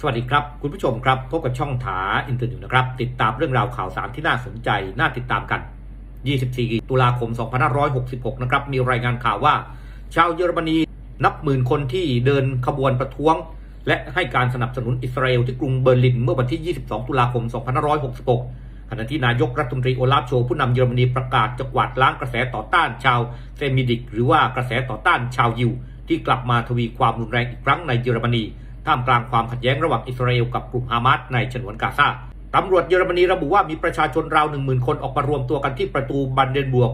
สวัสดีครับ คุณผู้ชมครับ พบกับช่องถาอินเตอร์นิวนะครับ ติดตามเรื่องราวข่าวสารที่น่าสนใจ น่าติดตามกัน 24 ตุลาคม 2566 นะครับ มีรายงานข่าวว่า ชาวเยอรมนีนับหมื่นคนที่เดินขบวนประท้วง และให้การสนับสนุนอิสราเอลที่กรุงเบอร์ลินเมื่อวันที่ 22 ตุลาคม 2566 ขณะที่นายกรัฐมนตรีโอลาฟโชผู้นำเยอรมนีประกาศจะกวาดล้างกระแสต่อต้านชาวเซมิดิก หรือว่ากระแสต่อต้านชาวยิวที่กลับมาทวีความรุนแรงอีกครั้งในเยอรมนี ท่ามกลางความขัดแย้งระหว่างอิสราเอลกับกลุ่มฮามาสในฉนวนกาซาตำรวจเยอรมนีระบุว่ามีประชาชนราวหนึ่งหมื่นคนออกมารวมตัวกันที่ประตูบันเดนบวก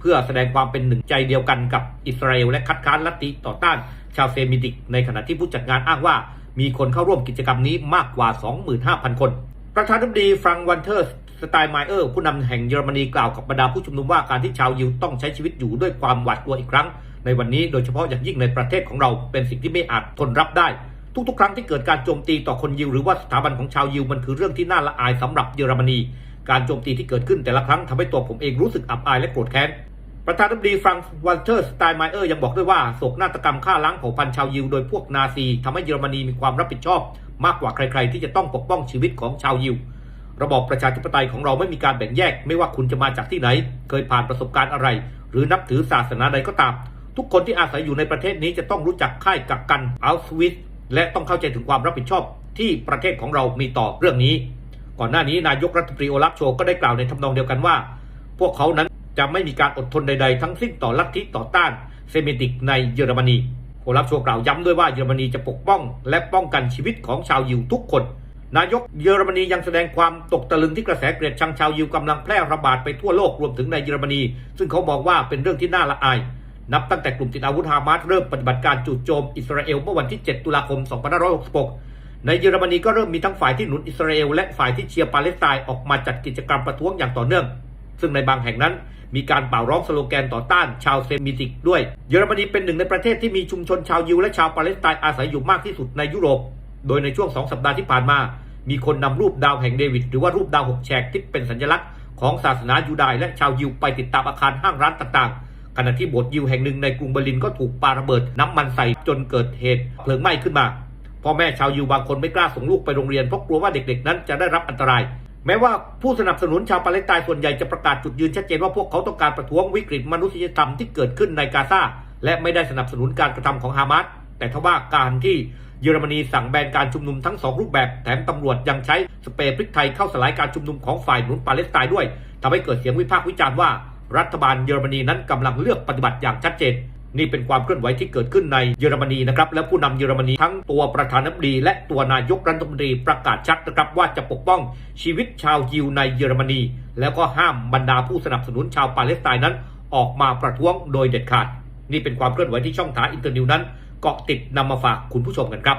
เพื่อแสดงความเป็นหนึ่งใจเดียวกันกับอิสราเอลและคัดค้านลัทธิต่อต้านชาวเซมิติก ในขณะที่ผู้จัดงานอ้างว่า มีคนเข้าร่วมกิจกรรมนี้มากกว่า 25,000 คน ประธานาธิบดีฟรังวันเทอร์สสไตน์ไมเออร์ผู้นำแห่งเยอรมนีกล่าวกับบรรดาผู้ชุมนุมว่าการที่ชาวยิวต้องใช้ชีวิตอยู่ด้วยความหวาดกลัวอีกครั้ง ในวันนี้โดยเฉพาะอย่างยิ่งในประเทศของเราเป็นสิ่งที่ไม่อาจทนรับได้ ทุกๆ ครั้งที่เกิดการโจมตีต่อคนยิวหรือว่าสถาบันของชาวยิวมันคือเรื่องที่น่าละอายสำหรับเยอรมนี การโจมตีที่เกิดขึ้นแต่ละครั้งทำให้ตัวผมเองรู้สึกอับอายและโกรธแค้น ประธานาธิบดีฟรังก์วันเทอร์สไตน์ไมเออร์ยังบอกด้วยว่าโศกนาฏกรรมฆ่าล้างเผ่าพันธุ์ชาวยิวโดยพวกนาซีทำให้เยอรมนีมีความรับผิดชอบ มากกว่าใคร ๆ ที่จะต้องปกป้องชีวิตของชาวยิว ระบอบประชาธิปไตยของเราไม่มีการแบ่งแยก ไม่ว่าคุณจะมาจากที่ไหน เคยผ่านประสบการณ์อะไร หรือนับถือศาสนาใดก็ตาม ทุกคนที่อาศัยอยู่ในประเทศนี้จะต้องรู้จักค่ายกักกันอัลสวิต และต้องเข้าใจถึงความรับผิดชอบที่ประเทศของเรามีต่อเรื่องนี้ ก่อนหน้านี้นายกรัฐมนตรีโอลาฟโชก็ได้กล่าวในทำนองเดียวกันว่า พวกเขานั้นจะไม่มีการอดทนใดๆ ทั้งสิ้นต่อลัทธิต่อต้านเซมิติกในเยอรมนีโอลาฟโชกล่าวย้ำด้วยว่าเยอรมนีจะปกป้อง และป้องกันชีวิตของชาวยิวทุกคน นายกเยอรมนียังแสดงความตกตะลึงที่กระแสเกลียดชังชาวยิวกำลังแพร่ระบาดไปทั่วโลกรวมถึงในเยอรมนี ซึ่งเขามองว่าเป็นเรื่องที่น่าละอาย นับตั้งแต่กลุ่มติดอาวุธฮามาสเริ่มปฏิบัติการจู่โจมอิสราเอลเมื่อวันที่ 7 ตุลาคม 2566 ในเยอรมนีก็เริ่มมีทั้งฝ่ายที่หนุนอิสราเอลและฝ่ายที่เชียร์ปาเลสไตน์ออกมาจัดกิจกรรมประท้วงอย่างต่อเนื่อง ซึ่งในบางแห่งนั้นมีการเป่าร้องสโลแกนต่อต้านชาวเซมิติกด้วย เยอรมนีเป็นหนึ่งในประเทศที่มีชุมชนชาวยิวและชาวปาเลสไตน์อาศัยอยู่มากที่สุดในยุโรป โดยในช่วงสองสัปดาห์ที่ผ่านมา มีคนนำรูปดาวแห่งเดวิดหรือว่ารูปดาวหกแฉกที่เป็นสัญลักษณ์ของศาสนายูดายและชาวยิวไปติดตามอาคารห้างร้านต่างๆ ขณะที่โบสถ์ยิวแห่งหนึ่งในกรุงเบอร์ลินก็ถูกปาระเบิดน้ำมันใส่จนเกิดเหตุเพลิงไหม้ขึ้นมาพ่อแม่ชาวยิวบางคนไม่กล้าส่งลูกไปโรงเรียนเพราะกลัวว่าเด็กๆ นั้นจะได้รับอันตราย แม้ว่าผู้สนับสนุนชาวปาเลสไตน์ส่วนใหญ่จะประกาศจุดยืนชัดเจนว่าพวกเขาต้องการประท้วงวิกฤตมนุษยธรรมที่เกิดขึ้นในกาซาและไม่ได้สนับสนุนการกระทำของฮามาสแต่ทว่าการที่เยอรมนีสั่งแบนการชุมนุมทั้งสองรูปแบบ แถมตำรวจยังใช้สเปรย์พริกไทยเข้าสลายการชุมนุมของฝ่ายหนุนปาเลสไตน์ด้วยทำให้เกิดเสียงวิพากษ์วิจารณ์ว่า รัฐบาลเยอรมนีนั้นกำลังเลือกปฏิบัติอย่างชัดเจน นี่เป็นความเคลื่อนไหวที่เกิดขึ้นในเยอรมนีนะครับ และผู้นำเยอรมนีทั้งตัวประธานาธิบดี และตัวนายกรัฐมนตรีประกาศชัดนะครับว่าจะปกป้องชีวิตชาวยิวในเยอรมนี แล้วก็ห้ามบรรดาผู้สนับสนุนชาวปาเลสไตน์นั้น ออกมาประท้วงโดยเด็ดขาด นี่เป็นความเคลื่อนไหวที่ช่องทางอินเตอร์นิวนั้นเกาะติดนำมาฝากคุณผู้ชมกันครับ